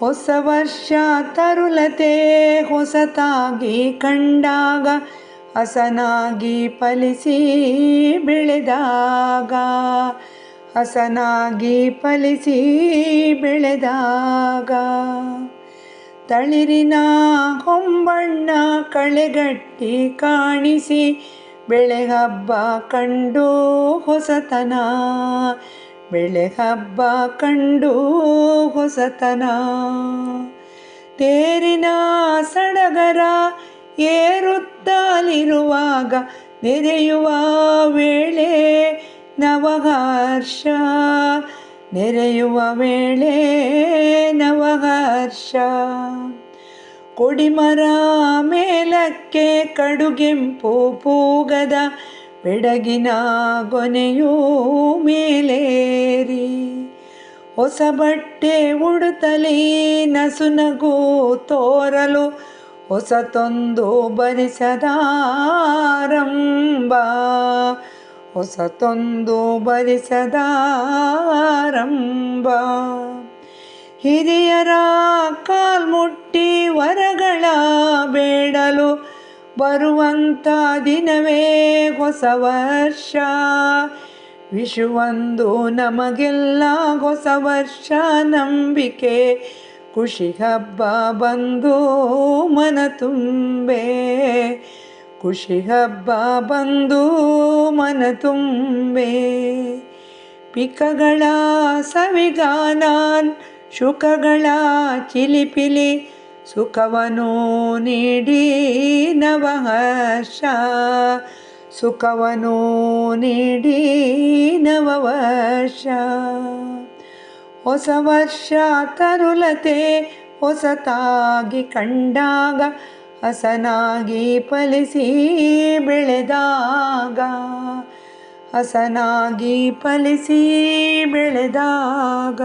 ಹೊಸ ವರ್ಷ ತರುಲತೆ, ಹೊಸತಾಗಿ ಕಂಡಾಗ, ಹಸನಾಗಿ ಫಲಿಸಿ ಬೆಳೆದಾಗ, ಹಸನಾಗಿ ಫಲಿಸಿ ಬೆಳೆದಾಗ. ತಳಿರಿನ ಹೊಂಬಣ್ಣ ಕಳೆಗಟ್ಟಿ ಕಾಣಿಸಿ ಬೆಳೆ ಹಬ್ಬ ಕಂಡು ಹೊಸತನ ಬೆಳೆ ಹಬ್ಬ ಕಂಡು ಹೊಸತನ. ತೇರಿನ ಸಡಗರ ಏರುತ್ತಲಿರುವಾಗ ನೆರೆಯುವ ವೇಳೆ ನವಹರ್ಷ. ನೆರೆಯುವ ವೇಳೆ ನವಹರ್ಷ. ಕೊಡಿಮರ ಮೇಲಕ್ಕೆ ಕಡುಗೆಂಪು ಪೂಗದ ಬೆಡಗಿನ ಗೊನೆಯೂ ಮೇಲೇರಿ ಹೊಸ ಬಟ್ಟೆ ಉಡುತ್ತಲೇ ನಸುನಗು ತೋರಲು ಹೊಸತೊಂದು ಬರಿಸದಾರಂಭ ಹೊಸತೊಂದು ಬರಿಸದಾರಂಭ ಹಿರಿಯರ ಕಾಲ್ಮುಟ್ಟಿ ವರಗಳ ಬೇಡಲು ಬರುವಂಥ ದಿನವೇ ಹೊಸ ವರ್ಷ. ವಿಷುವೊಂದು ನಮಗೆಲ್ಲ ಹೊಸ ವರ್ಷ ನಂಬಿಕೆ. ಖುಷಿ ಹಬ್ಬ ಬಂದು ಮನ ತುಂಬೆ. ಖುಷಿ ಹಬ್ಬ ಬಂದು ಮನ ತುಂಬೆ. ಪಿಕಗಳ ಸವಿಗಾನಾನ್, ಶುಕಗಳ ಚಿಲಿಪಿಲಿ. ಸುಖವನು ನೀಡಿ ನವಹರ್ಷ. ಸುಖವನು ನೀಡಿ ನವವರ್ಷ ಹೊಸ ವರ್ಷ ತರುಲತೆ ಹೊಸತಾಗಿ ಕಂಡಾಗ ಹಸನಾಗಿ ಫಲಿಸಿ ಬೆಳೆದಾಗ. ಹಸನಾಗಿ ಫಲಿಸಿ ಬೆಳೆದಾಗ.